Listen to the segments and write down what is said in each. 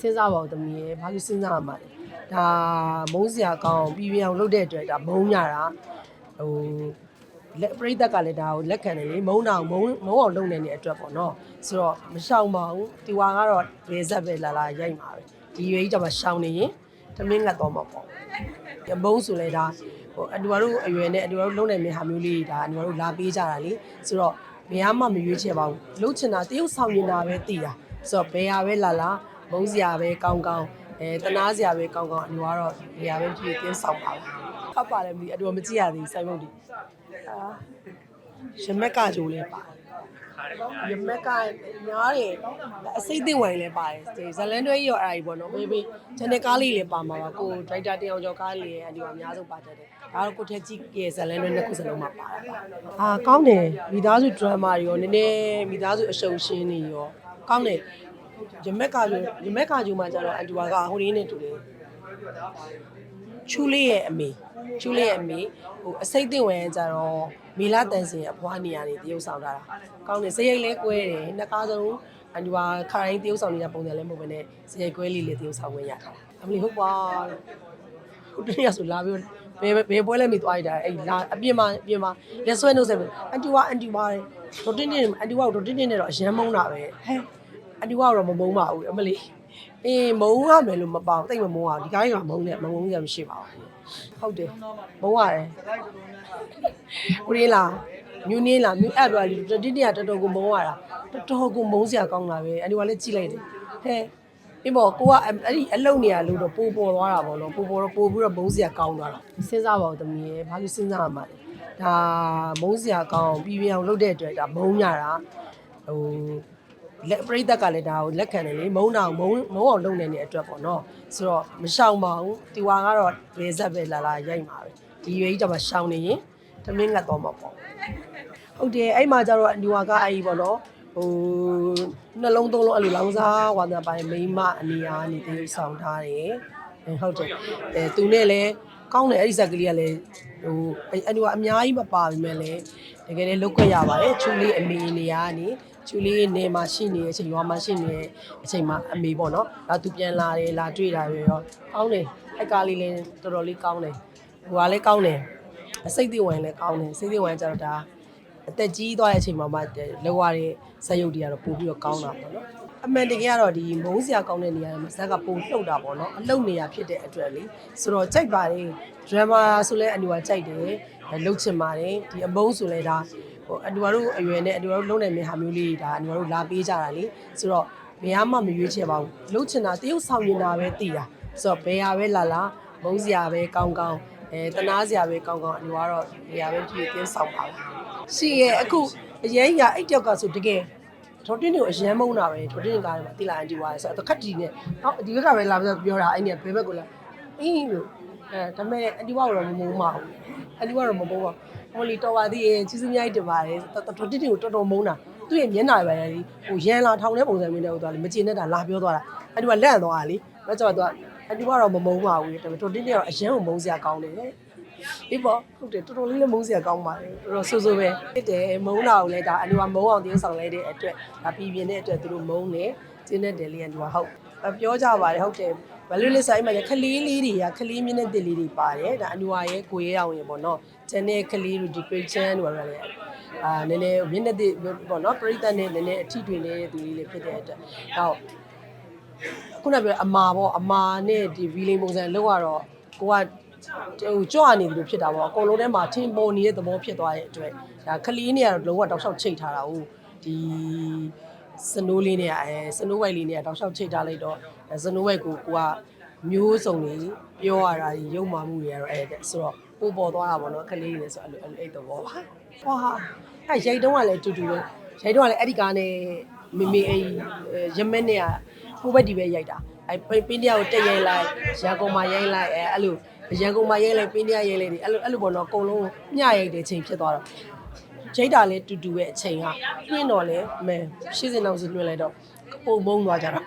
စဉ်းစားပါဦးသမီးရဲ့ဘာလို့စဉ်းစားရမှာလဲဒါမုန်းစရာကောင်းပြီးပြအောင်လုပ်တဲ့အတွက်ဒါမုန်းရတာဟိုလက်ပြိသက်ကလည်းဒါကိုလက်ခံတယ်လေမုန်းတာကိုမုန်းမုန်းအောင်လုပ်နေတဲ့အတွက်ပေါ့နော်ဆိုတော့မရှောင်ပါဘူးဒီဝါကတော့ရေဆက်ပဲလာလာရိုက်မှာပဲဒီရွေးကြီးတော့မရှောင်နေရင်သမင်းငတ်တော့မှာပေါ့ဒီမုန်းဆိုလဲဒါဟိုအတူတူအရွယ်နဲ့အတူတူလုံးနိုင်မယ့်ဟာမျိုးလေးဒါအတူတူလာပေးကြတာလေဆိုတော့ဘယ်မှမရွေးချယ်ပါဘူးလှုပ်ချင်တာတရုပ်ဆောင်နေတာပဲတည်တာဆိုတော့ဘယ်ဟာပဲလာလာ မုန်းစရာပဲကောင်းကောင်းအဲတနာစရာပဲကောင်းကောင်းအတူကတော့ဘယ်ဟာပဲဖြစ်ဖြစ်တင်းဆောင်ပါလားဖတ်ပါလည်းမသိအတူမကြည့်ရသေးဘူးစိုင်းမုတ်ဒီအာရမက်ကကြိုးလေးပါရမက်ကညားတယ်အစိတ်သိမ့်ဝင်လည်းပါတယ်ဒီဇလန်တွဲကြီးရောအဲ့ဒါကြီးပေါ့နော်ဘေးဘေးချန်နယ်ကားလေးလည်းပါမှာပါကိုဒရိုက်တာတင်အောင်ကျော်ကားလေးရဲ့အတူအများဆုံးပါတတ်တယ်ဒါတော့ကိုထက်ကြီးရဲ့ဇလန်တွဲနှစ်ခုစလုံးမှာပါတာပါအာကောင်းတယ်မိသားစုဒရမာတွေရောနည်းနည်းမိသားစုအရှုံရှင်းတွေရောကောင်းတယ် ရမက်ကကြိုးရမက်ကကြိုးမှာကျတော့အတူကဟိုရင်းနဲ့တူတယ်ချူလေးရဲ့အမေချူလေးရဲ့အမေဟိုအစိတ်သိမ့်ဝင်ကြတော့မီလာတန်စင်အဖွားနေရတယ်တရုပ်ဆောင်ထားတာကောင်းတယ်စရိတ်လဲကွဲတယ်နှစ်ကားစုံအန်ဒီဝါခရိုင်းတရုပ်ဆောင်နေတဲ့ပုံစံလည်းမဟုတ်ဘဲနဲ့စရိတ်ကွဲလေးလေးတရုပ်ဆောင်ဝင်ရတာအမလီဟုတ်ပါဟိုတနေ့ကဆိုလာပြီးဘယ်ဘယ်ပွဲလဲမိသွားရတာအဲ့လာအပြင်မှာအပြင်မှာလက်ဆွဲနှုတ်ဆက်ပြီးအန်တီဝါအန်တီဝါဒေါ်တင်းတင်းအန်တီဝါကိုဒေါ်တင်းတင်းနဲ့တော့အရန်မုန်းတာပဲဟဲ့ အန်တီဝါကတော့မမုန်းပါဘူးအမလီအေးမုန်းရမယ်လို့မပေါတိတ်မမုန်းအောင်ဒီကားကြီးကမုန်းတယ်မမုန်းရမရှိပါဘူးဟုတ်တယ်မုံရတယ်ဦးလေးလားမြူးနေလားမြူးအပ်ပါလိတတိတရတော်တော်ကိုမုံရတာတော်တော်ကိုမုံစရာကောင်းတာပဲအဲ့ဒီကလည်းကြည့်လိုက်တယ်ဟဲ့ဒီပေါ့ကိုကအဲ့ဒီအလုံနေရလို့တော့ပိုးပေါ်သွားတာပေါ့နော်ပိုးပေါ်တော့ပိုးပြီးတော့မုံစရာကောင်းသွားတာစဉ်းစားပါဦးသမီးရဲ့ဘာလို့စဉ်းစားရမှာလဲဒါမုံစရာကောင်းပြီးပြအောင်လုပ်တဲ့အတွက်ဒါမုံရတာဟို လက်ပြိသက်ကလည်းဒါကိုလက်ခံတယ်လေမုံတာကိုမုံမုံအောင်လုပ်နေတဲ့အတွက်ပေါ့နော်ဆိုတော့မရှောင်ပါဘူးဒီဝါကတော့ရေဆက်ပဲလာလာရိုက်မှာပဲဒီရွေးကြီးတော့မရှောင်နေရင်သမင်းငတ်တော့မှာပေါ့ဟုတ်တယ်အဲ့မှာကျတော့ဒီဝါကအဲ့ဒီပေါ့နော်ဟိုနှလုံးသုံးလုံးအဲ့လိုလောင်းစားဝါသနာပိုင်းမိမအနေအားနေတေးဆောင်ထားတယ်အဲဟုတ်တယ်အဲသူနဲ့လည်း ကောင်းတယ်အဲ့ဒီဇက်ကလေးကလည်းဟိုအဲ့အဲ့ဒီကအများကြီးမပါပြီမဲ့လည်းတကယ်လည်းလုတ်ခွက်ရပါတယ်ချူလေးအမေနေရာကနေချူလေးနေမှာရှိနေတဲ့အချိန်ရွာမှာရှိနေတဲ့အချိန်မှာအမေပေါ့နော်ဒါသူပြန်လာတယ်လာတွေ့တာရောကောင်းတယ်အဲ့ကားလေးလည်းတော်တော်လေးကောင်းတယ်ဟိုကလည်းကောင်းတယ်အစိတ်သေးဝင်လည်းကောင်းတယ်စိတ်သေးဝင်ကျတော့ဒါအသက်ကြီးသွားတဲ့အချိန်မှာမှလောက်ရတဲ့ဇက်ရုပ်တွေကတော့ပို့ပြီးတော့ကောင်းတာပေါ့နော် အမှန်တကယ်ကတော့ဒီမုန်းစရာကောင်းတဲ့နေရာမှာဇက်ကပုံလှုပ်တာပေါ့နော်အလုံနေရာဖြစ်တဲ့အတွက်လေဆိုတော့ကြိုက်ပါတယ်ဒရမာဆိုလဲအနီဝါကြိုက်တယ်လှုပ်ချင်ပါတယ်ဒီအမုန်းဆိုလဲဒါဟိုအနီဝါတို့အရွယ်နဲ့အနီဝါတို့လုံးနိုင်မယ့်ဟာမျိုးလေးဒါအနီဝါတို့လာပေးကြတာလေဆိုတော့ဘယ်မှမရွေးချယ်ပါဘူးလှုပ်ချင်တာတရုပ်ဆောင်နေတာပဲတည်တာဆိုတော့ဘယ်ဟာပဲလာလာမုန်းစရာပဲကောင်းကောင်းအဲတနာစရာပဲကောင်းကောင်းအနီဝါတော့ဘယ်ဟာပဲဖြစ်ဖြစ်တင်းဆောင်ပါဘူးရှိရဲ့အခုအရင်ကအဲ့တယောက်ကဆိုတကယ် ဒေါ်တင်းကိုအရန်မုန်းတာပဲဒေါ်တင်းကားထဲမှာတိလာအန်တီဝါဆိုတော့ခက်တီနဲ့ဟောဒီဘက်ကပဲလာပြီးပြောတာအဲ့နဲ့ဘယ်ဘက်ကိုလဲအင်းလို့အဲဒါပေမဲ့အန်တီဝါကတော့မမုန်းပါဘူးအန်တီဝါတော့မမုန်းပါဟိုလီတော်ပါသေးရဲ့ချီးစမြိုက်တင်ပါတယ်ဒေါ်တင်းကိုတော်တော်မုန်းတာသူ့ရဲ့မျက်နှာပဲလေဟိုရန်လာထောင်တဲ့ပုံစံမျိုးနဲ့ဟိုသွားလေမကျင်နဲ့တာလာပြောသွားတာအန်တီဝါလက်သွားတာလေတော့ကျတော့သူကအန်တီဝါတော့မမုန်းပါဘူးဒါပေမဲ့ဒေါ်တင်းကတော့အရန်ကိုမုန်းစရာကောင်းတယ် အေးပေါ့ဟုတ်တယ်တော်တော်လေးလည်းမုန်းစရာကောင်းပါတယ်တော်တော်ဆိုးဆိုးပဲဖြစ်တယ်မုန်းတာကိုလည်းဒါအနီဝါမုန်းအောင်တင်းဆောင်လိုက်တဲ့အတွက်ဒါပြည်ပြင်းတဲ့အတွက်သူတို့မုန်းတယ်ကျင်းတဲ့တယ်လေးကဒီမှာဟုတ်ပြောကြပါတယ်ဟုတ်တယ်ဘလူးလေးဆိုင်မှာခလေးလေးတွေကခလေးမြင့်တဲ့တစ်လေးတွေပါတယ်ဒါအနီဝါရဲ့ကိုရဲအောင်ရေပေါ့နော်ကျန်တဲ့ခလေးတို့ဒီပိတ်ချန်တို့ဘာလဲအာနည်းနည်းမြင့်တဲ့ပေါ့နော်ပြိတ္တနဲ့နည်းနည်းအထီးတွင်နေတဲ့သူလေးတွေဖြစ်တဲ့အတွက်တော့ခုနပြောအမာပေါ့အမာနဲ့ဒီဗီလင်းပုံစံလောက်ရတော့ကိုက ဟိုကြွနေတယ်လို့ဖြစ်တာပေါ့အကုန်လုံးထဲမှာထင်ပေါ်နေတဲ့သဘောဖြစ်သွားတဲ့အတွက်ဒါခလီးနေရတော့လုံးဝတောက်လျှောက်ချိတ်ထားတာဟုတ်ဒီစနိုးလေးနဲ့အဲစနိုးဝိုက်လေးနဲ့တောက်လျှောက်ချိတ်ထားလိုက်တော့စနိုးဝိုက်ကိုကိုကမျိုးစုံနေပြောရတာရုံမာမှုတွေကတော့အဲဆိုတော့ပို့ပေါ်သွားတာပေါ့နော်ခလေးတွေဆိုအဲ့လိုအဲ့သဘောပါဟောဟာအဲရိတ်တုံးကလည်းတူတူပဲရိတ်တုံးကလည်းအဲ့ဒီကားနဲ့မေမေအဲ့ရမက်နဲ့ကဟိုဘက်ဒီဘက်ရိုက်တာအဲပင်းတယောက်တက်ရိုက်လိုက်ရန်ကုန်မှာရိုက်လိုက်အဲအဲ့လို ရန်ကုန်မှာရဲလဲပင်းတရားရဲလဲဒီအဲ့လိုအဲ့လိုပေါ့နော်အကုန်လုံးမျှရိုက်တဲ့ချိန်ဖြစ်သွားတော့ဂျိတ်တာလဲတူတူရဲ့အချိန်ကပြင်းတော့လဲမဲရှင်းစင်အောင်စီလွှဲလိုက်တော့ပုံမုံသွားကြတာ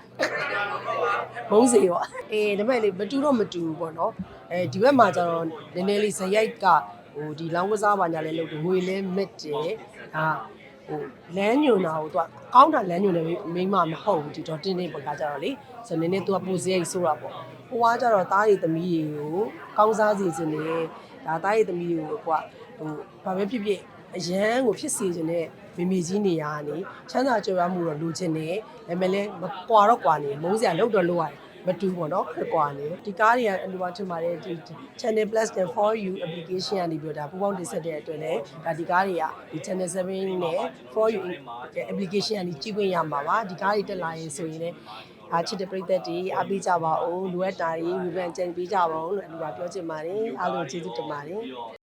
မုံစီရောအေးဒါပေမဲ့လေမတူတော့မတူဘူးပေါ့နော်အဲဒီဘက်မှာကျတော့နည်းနည်းလေးဇရိုက်ကဟိုဒီလောင်းကစားပါညာလဲလုပ်တယ်ငွေလဲမက်တယ်ဒါ ဟိုလမ်းညွန်တာကိုသူကကောင်းတာလမ်းညွန်တယ်မိမမဟုတ်ဘူးဒီတော့တင်းတင်းပကကြတော့လေဆိုနည်းနည်းသူကပူစရိုက်ဆိုတာပေါ့ဟိုကကြတော့တားရည်သမီးတွေကိုကောင်းစားစီခြင်းနဲ့ဒါတားရည်သမီးတွေကိုကွာဟိုဘာပဲဖြစ်ဖြစ်အရန်ကိုဖြစ်စီခြင်းနဲ့မိမိကြီးနေရကနေချမ်းသာကြွယ်ဝမှုတော့လိုချင်တယ်ဒါပေမဲ့လည်းမကွာတော့ကွာနေမုန်းစရာလောက်တော့လောက်ရတယ် မတူဘူးပေါ့နော်ခက်ကွာနေဒီကားတွေကအတူပါချင်ပါတယ်ဒီ channel plus နဲ့ for you application ကနေပြီးတော့ဒါပူပေါင်းတင်ဆက်တဲ့အတွက်လည်းဒါဒီကားတွေကဒီ channel 7နဲ့ for you application ကနေကြည့်ခွင့်ရမှာပါဒီကားတွေတက်လာရင်ဆိုရင်လည်းအားချစ်တဲ့ပရိသတ်တွေအားပေးကြပါအောင်လိုအပ်တာတွေဝေဖန်ကြံပေးကြပါအောင်လို့အတူပါပြောချင်ပါတယ်အားလုံးကျေးဇူးတင်ပါတယ်